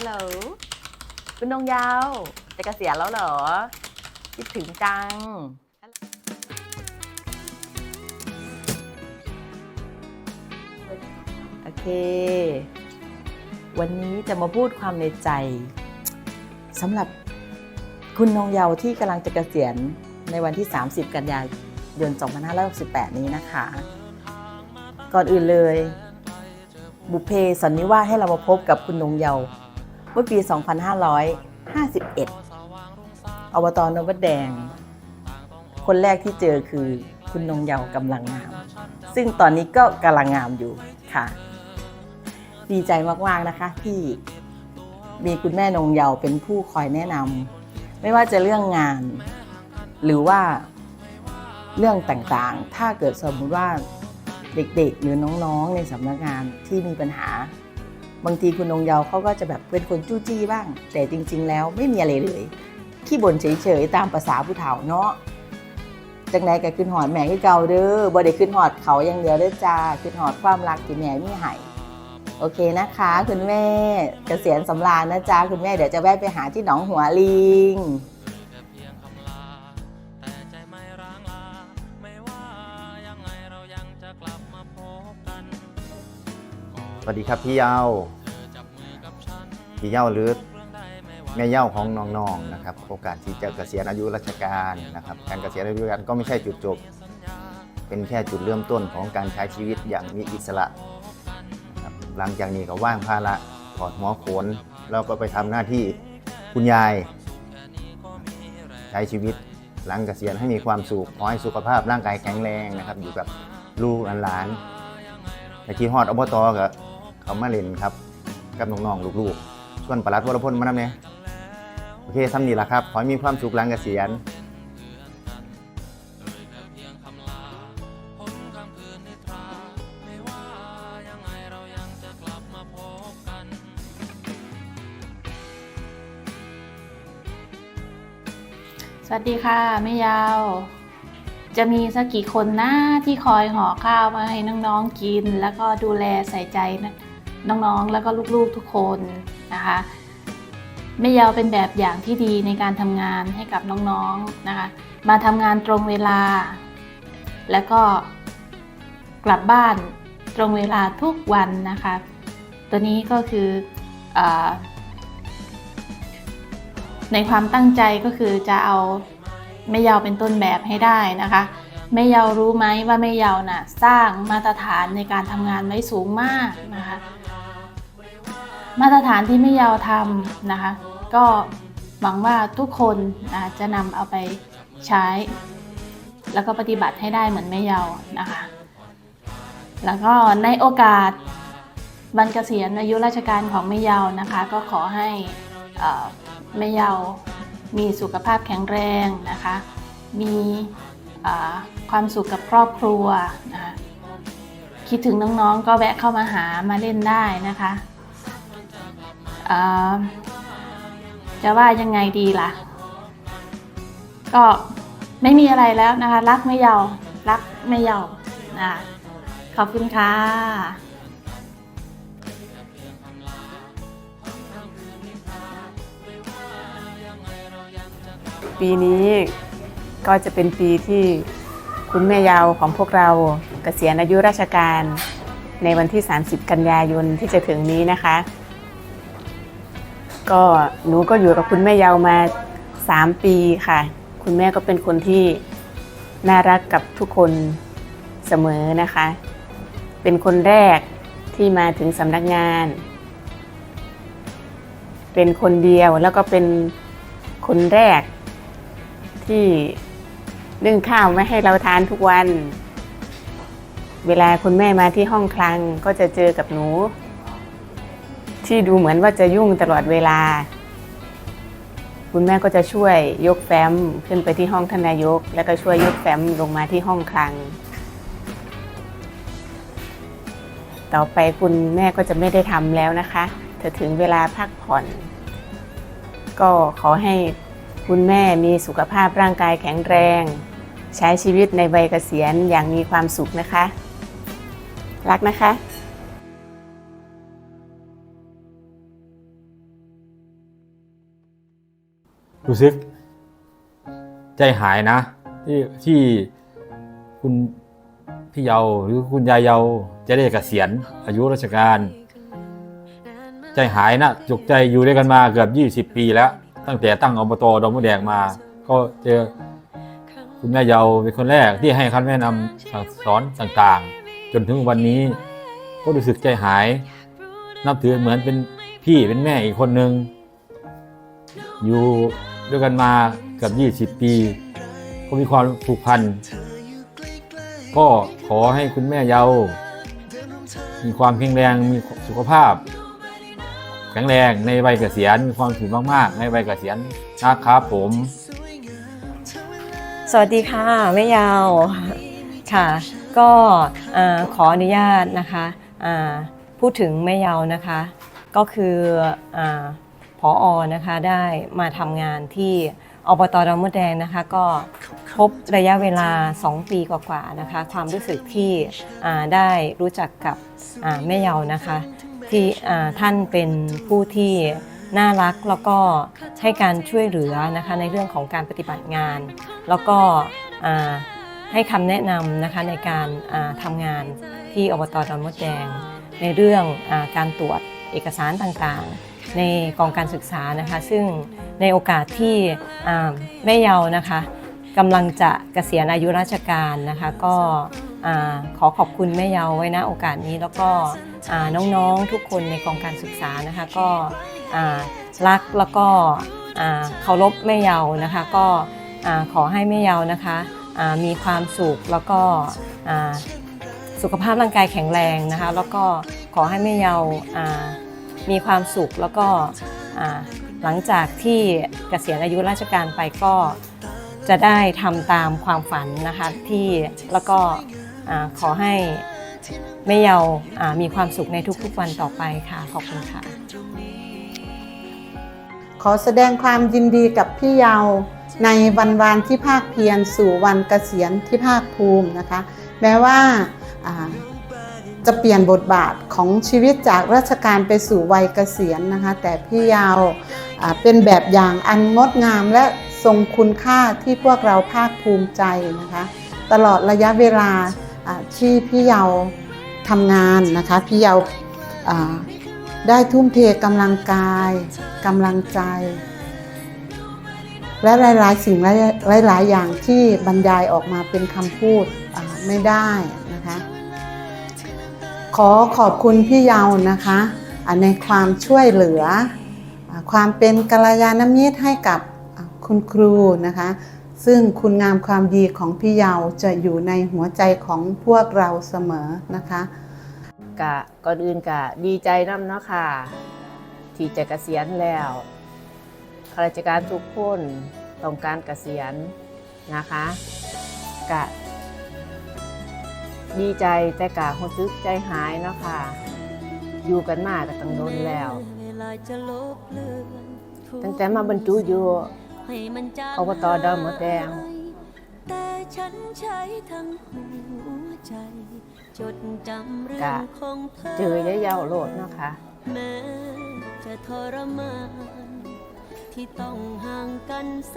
ฮัลโหล คุณนงยาว จะเกษียณแล้วเหรอ คิดถึงจัง โอเค วันนี้จะมาพูดความในใจสำหรับคุณนงเยาวที่กำลังจะเกษียณในวันที่ 30 กันยายน 2568 นี้นะคะ ก่อนอื่นเลย บุพเพสันนิวาสให้เรามาพบกับคุณนงเยาว เมื่อปี 2551 อบตนวัดแดง คนแรกที่เจอคือคุณนงเยาว์กำลังงาม ซึ่งตอนนี้ก็กำลังงามอยู่ค่ะ ดีใจมากๆนะคะที่มีคุณแม่นงเยาว์เป็นผู้คอยแนะนำไม่ว่าจะเรื่องงาน หรือว่าเรื่องต่างๆ ถ้าเกิดสมมติว่าเด็กๆ หรือน้องๆ ในสำนักงานที่มีปัญหา บางทีคุณนงเยาวเขาก็จะแบบเป็นคนจู้จี้บ้าง แต่จริง ๆ แล้วไม่มีอะไรเลย ขี้บ่นเฉยๆตามภาษาผู้เฒ่าเนาะจังไดก็ขึ้นหอดแม่คือเก่าเด้อบ่ได้ขึ้นหอดเขาอย่างเดียวเด้อจ้าขึ้นหอดความรักที่แม่มีให้โอเคนะคะ คุณแม่เกษียณสำราญนะจ๊ะคุณแม่เดี๋ยวจะแวะไปหาที่หนองหัวลิง วัสดีครับพี่เย้าพี่เย้าหรือแม่เย้าของน้องๆนะครับ โอกาสที่จะเกษียณอายุราชการนะครับ การเกษียณอายุราชการก็ไม่ใช่จุดจบ เป็นแค่จุดเริ่มต้นของการใช้ชีวิตอย่างมีอิสระนะครับหลังจากนี้ก็ว่างภาระถอดหัวโขนแล้วก็ไปทำหน้าที่คุณยาย ใช้ชีวิตหลังเกษียณให้มีความสุขขอให้สุขภาพร่างกายแข็งแรงนะครับ อยู่กับลูกหลานแต่ที่ฮอดอบตก็ เขามาเล่นครับ กับน้องๆลูกๆ ส่วนปลัดวรพลมานำเนี่ยโอเคทำนี่ละครับ ขอให้มีความสุขหลังเกษียณสวัสดีค่ะแม่ยาว จะมีสักกี่คนนะที่คอยห่อข้าวมาให้น้องๆกิน แล้วก็ดูแลใส่ใจนะ น้องๆ แล้วก็ลูกๆทุกคนนะคะแม่ยาวเป็นแบบอย่างที่ดีในการทำงานให้กับน้องๆนะคะ มาทำงานตรงเวลา แล้วก็กลับบ้านตรงเวลาทุกวันนะคะ ตัวนี้ก็คืออในความตั้งใจก็คือจะเอาแม่เยาเป็นต้นแบบให้ได้นะคะแม่เยารู้ไหมว่าแม่เยาน่ะสร้างมาตรฐานในการทำงานไว้สูงมากนะคะ มาตรฐานที่แม่ยาวทำนะคะ ก็หวังว่าทุกคนนะจะนำเอาไปใช้ แล้วก็ปฏิบัติให้ได้เหมือนแม่เยานะคะ แล้วก็ในโอกาสวันเกษียณอายุราชการของแม่เยานะคะ ก็ขอให้แม่เยามีสุขภาพแข็งแรงนะคะ มีความสุขกับครอบครัวนะคะคิดถึงน้องๆก็แวะเข้ามาหามาเล่นได้นะคะ จะว่ายังไงดีล่ะ ก็ไม่มีอะไรแล้วนะคะ รักแม่เยารักแม่เยานะขอบคุณค่ะปีนี้ก็จะเป็นปีที่คุณแม่ยาวของพวกเราเกษียณอายุราชการในวันที่ 30 กันยายนที่จะถึงนี้นะคะ ก็หนูก็อยู่กับคุณแม่ยาวมา 3 ปีค่ะ คุณแม่ก็เป็นคนที่น่ารักกับทุกคนเสมอนะคะ เป็นคนแรกที่มาถึงสำนักงาน เป็นคนเดียวแล้วก็เป็นคนแรกที่นึ่งข้าวไม่ให้เราทานทุกวัน เวลาคุณแม่มาที่ห้องคลังก็จะเจอกับหนู ที่ดูเหมือนว่าจะยุ่งตลอดเวลา คุณแม่ก็จะช่วยยกแฟ้มขึ้นไปที่ห้องทนนายก แล้วก็ช่วยยกแฟ้มลงมาที่ห้องคลัง ต่อไปคุณแม่ก็จะไม่ได้ทำแล้วนะคะถ้าถึงเวลาพักผ่อน ก็ขอให้คุณแม่มีสุขภาพร่างกายแข็งแรง ใช้ชีวิตในวัยเกษียณอย่างมีความสุขนะคะ รักนะคะ รู้สึกใจหายนะ ที่ที่คุณพี่เยาหรือคุณยายเยาจะได้เกษียณอายุราชการ ใจหายนะจุกใจอยู่ด้วยกันมาเกือบ 20 ปีแล้ว ตั้งแต่ตั้งอบตดอนมะแดงมา ก็เจอคุณแม่เยาเป็นคนแรกที่ให้คำแนะนำสั่งสอนต่างๆ จนถึงวันนี้ก็รู้สึกใจหาย นับถือเหมือนเป็นพี่เป็นแม่อีกคนหนึ่งอยู่ ด้วยกันมาเกือบ20 ปี ก็มีความผูกพัน ก็ขอให้คุณแม่เยาวมีความแข็งแรงมีสุขภาพ แข็งแรงในวัยเกษียณมีความสุขมากๆ ในวัยเกษียณนะครับผม สวัสดีค่ะแม่ยาวค่ะ ก็ขออนุญาตนะคะพูดถึงแม่ยาวนะคะ ก็คืออาผออนะคะได้มาทำงานที่อบตดอนมดแดงนะคะก็ครบระยะเวลา 2 ปีกว่าๆนะคะ ความรู้สึกที่ได้รู้จักกับแม่เยานะคะ ที่ท่านเป็นผู้ที่น่ารักแล้วก็ให้การช่วยเหลือนะคะในเรื่องของการปฏิบัติงาน แล้วก็ให้คำแนะนำนะคะในการทำงานที่อบตดอนมดแดง ในเรื่องอการตรวจเอกสารต่างๆ ในกองการศึกษานะคะ ซึ่งในโอกาสที่แม่เยานะคะกำลังจะเกษียณอายุราชการนะคะ ก็ขอขอบคุณแม่เยาไว้ณโอกาสนี้แล้วก็น้องๆทุกคนในกองการศึกษานะคะ ก็รักแล้วก็เคารพแม่เยานะคะ ก็ขอให้แม่เยานะคะมีความสุขแล้วก็สุขภาพร่างกายแข็งแรงนะคะ แล้วก็ขอให้แม่เยาา มีความสุขแล้วก็หลังจากที่เกษียณอายุราชการไปก็จะได้ทำตามความฝันนะคะที่แล้วก็ขอให้แม่เยาอ่ามีความสุขในทุกๆวันต่อไปค่ะ ขอบคุณค่ะ ขอแสดงความยินดีกับพี่เยาว์ในวันวานที่ภาคเพียรสู่วันเกษียณที่ภาคภูมินะคะ แม้ว่า จะเปลี่ยนบทบาทของชีวิตจากราชการไปสู่วัยเกษียณนะคะ แต่พี่ยาวเป็นแบบอย่างอันงดงามและทรงคุณค่าที่พวกเราภาคภูมิใจนะคะ ตลอดระยะเวลาที่พี่เยาวทำงานนะคะ พี่เยาวได้ทุ่มเทกำลังกายกำลังใจ และหลาย ๆ สิ่งหลาย ๆ อย่างที่บรรยายออกมาเป็นคำพูดไม่ได้นะคะ ขอขอบคุณพี่เยาว์นะคะในความช่วยเหลือ ความเป็นกัลยาณมิตรให้กับคุณครูนะคะ ซึ่งคุณงามความดีของพี่เยาว์จะอยู่ในหัวใจของพวกเราเสมอนะคะกะก่อนอื่นกะดีใจน้ำเนาะค่ะ ที่จะเกษียณแล้วข้าราชการทุกคนต้องการเกษียณนะคะกะ ดีใจแต่กะรู้สึกใจหายเนาะค่ะ อยู่กันมาก็ตั้งโดนแล้ว ตั้งแต่มาบรรจุอยู่อบตดอนมดแดงแต่ฉันใช้ทั้งหัวใจจดจำเรื่กะองของเธอเจอยายเยาวโลดเนาะค่ะแม้จะทรมานที่ต้องห่างกันแส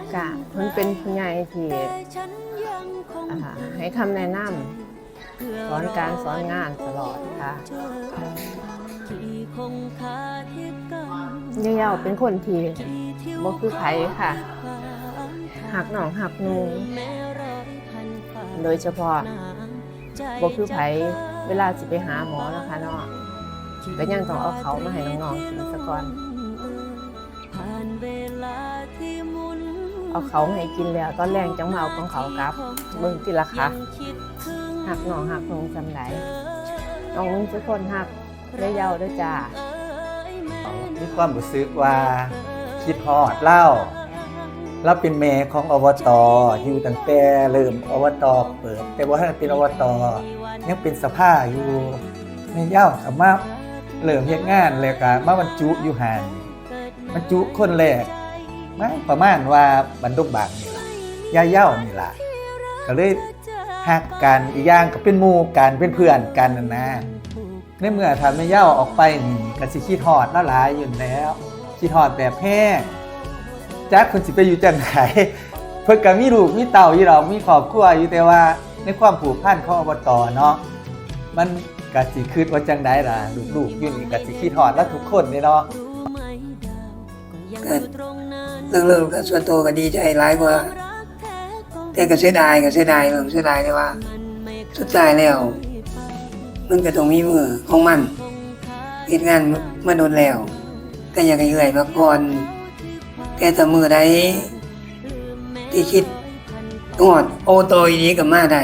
นกะเพิ่นเป็นผู้ใหญ่ที่แต่ฉันยังคงอ่าให้คำแนะนำ สอนการสอนงานตลอดค่ะเจอที่คงคาที่กันยายเยาวเป็นคนที่ที่บ่คือไผค่ะหักหนองหักนูแม้ร้อยพันฝ่าโดยเฉพาะบ่คือไผเวลาสิไปหาหมอนะคะเนาะก็ยังต้องเอาเขามาให้น้องๆกินซะก่อนผ่านเวลาที่หมุนเอาเขามาให้กินแล้วตอนแรงจังมาเอาของเขากลับเบิ่งที่ราคา หักหนอหักนูจำได้น้องทุกคนหักได้เยาวด้วยจ้ามีความรู้สึกว่าคิดฮอดเล่าเราเป็นเมย์ของอบตอยู่ตั้งแต่เริ่มอบตเปิด แต่ว่าถ้าเป็นอบตยังเป็นสภาอยู่ในเย้ากับมารถเริ่มเฮ็ดงานแล้วก็มาบรรจุอยู่หันบรรจุคนแรกมาประมาณว่าบรรดุกบางนี่ล่ะย่าเย้านี่ล่ะก็เลย หักกันอีกอย่างก็เป็นหมู่กันเป็นเพื่อนกันนั่นนะในเมื่อทำไม่เย่าออกไปนี่ก็สิคิดฮอดละลายอยู่แล้วคิดฮอดแบบแห้งจักเพิ่นสิไปอยู่จังไดเพิ่นก็มีลูกมีเต่าอยู่ดอกมีครอบครัวอยู่แต่ว่าในความผูกพันของอบตเนาะมันก็สิคิดว่าจังไดล่ะลูกๆอยู่นี่ก็สิคิดฮอดแล้วทุกคนนี่เนาะเรื่องๆก็ส่วนตัวก็ดีใจหลายกว่า แต่ก็เสียดายก็เสียดายเริ่มเสียดายแต่ว่า สุดท้ายแล้ว มันก็ต้องมีมือของมันเหตุงานมาโดนแล้ว ก็อยากให้เอื่อยพักผ่อนแต่ถ้ามือใดที่คิดหอดโอโตอีนี้ก็มาได้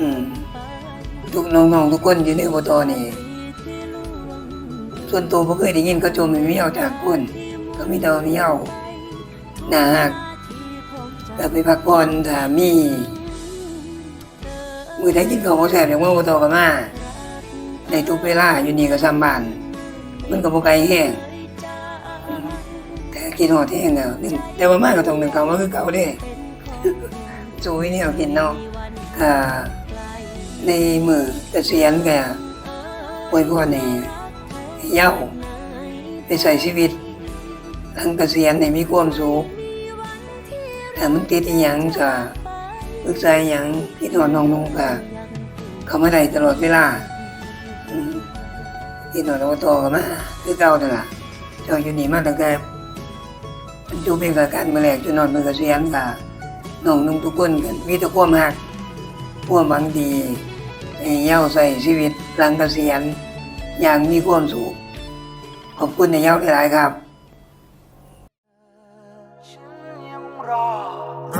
อืมทุกน้องๆทุกคนอยู่ในโอโตนี่ส่วนตัวผมเคยได้ยินเขาชมมีเอาจากคนก็มีแต่ว่ามีเอาหนาหัก แต่ไปพักผ่อนถ้ามีมือได้กินของบ่แซ่บอย่างว่าบ่ตอก็มาในทุกเวลาอยู่นี่ก็ซ้ำบ้าน มันก็บ่ไกลแห้งแต่กินหอดแห้งแล้วนึงแต่ว่ามาก็ต้องนึงเขามาคือเก่าเด้สูยเนี่ยกินเนาะในมือเกษียณก็อวยพรให้เย้าไปใส่ชีวิตหลังเกษียณให้มีความสุข ถ้ามันติดอีหยังจะปรึกษาอหยังคิดหอดน้องนุ่งก็เขามาได้ตลอดเวลาอืมคิดหอดอบตก็มาคือเก่านั่นล่ะจ้าอยู่นี่มาตั้งแต่บรรจุเป็นกับการมาแลกจนนอนเป็นกับเกษียณก็น้องนุ่งทุกคนกันมีแต่ความหักความหวังดีเย้าใส่ชีวิตหลังเกษียณอย่างมีความสุขขอบคุณในเย้าหลายๆครับ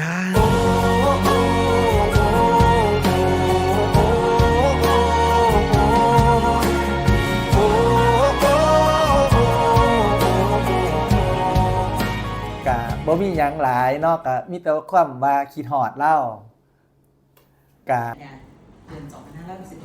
ัน บ่มีหยังหลายนอกกะมีแต่ความว่าคิดฮอดเล่ากะ เดือน